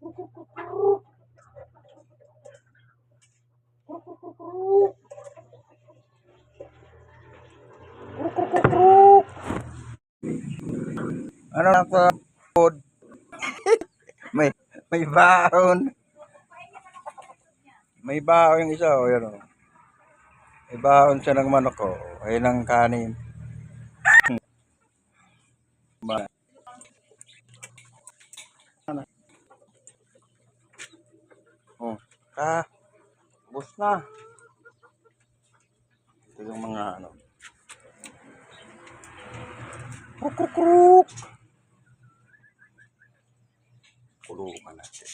Ano na food? may may baon. May baon yung isa, oh, yan oh. May baon siya ng manok, oh. Ayun ang kanin. Ba- Ano? Ah, bus na. Ito yung mga ano. Kruk, kruk, kruk. Kulungan natin.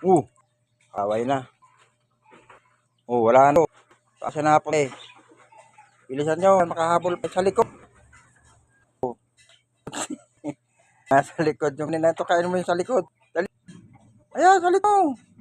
Uh, away na. Oh, wala na. Kasi na po eh. Bilisan nyo, makahabol pa sa likod. Oh. Nasa likod yung nina. Ito, kain mo yung sa likod. Ayan, sa likod.